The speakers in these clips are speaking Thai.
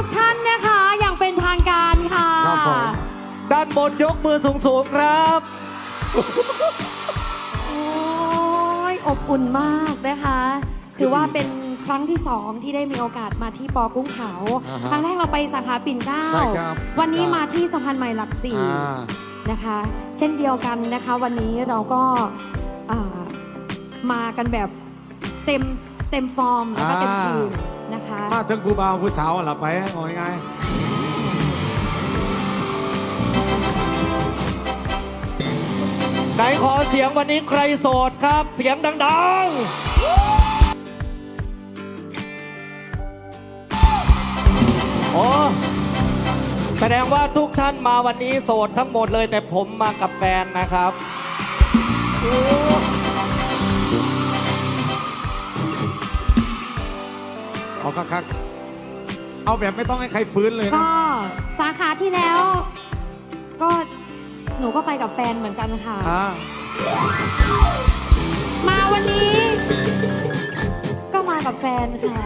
ทุกท่านนะคะอย่างเป็นทางการค่ะด้านบนยกมือสูงๆครับ โอ้ยอบอุ่นมากนะคะ ถือว่าเป็นครั้งที่สองที่ได้มีโอกาสมาที่ปอกุ้งเขา อ่ครั้งแรกเราไปสาขาปิ่นเก้าวันนี้มาที่สะพานใหม่หลักสี่นะคะ เช่นเดียวกันนะคะ วันนี้เราก็มากันแบบเต็มเต็มฟอร์มแล้วก็เต็มทีม นะคะ มาถึงผู้บ่าวผู้สาวหลับไปเอาง่ายไหนขอเสียงวันนี้ใครโสดครับ เสียงดังๆ โอ้แสดงว่าทุกท่านมาวันนี้โสดทั้งหมดเลยแต่ผมมากับแฟนนะครับ คักๆเอาแบบไม่ต้องให้ใครฟื้นเลยนะ ก็สาขาที่แล้ว ก็หนูก็ไปกับแฟนเหมือนกันค่ะ อ่า มาวันนี้ ก็มากับแฟนค่ะ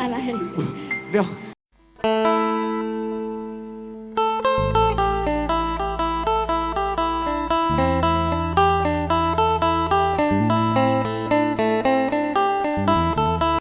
อะไร เดี๋ยว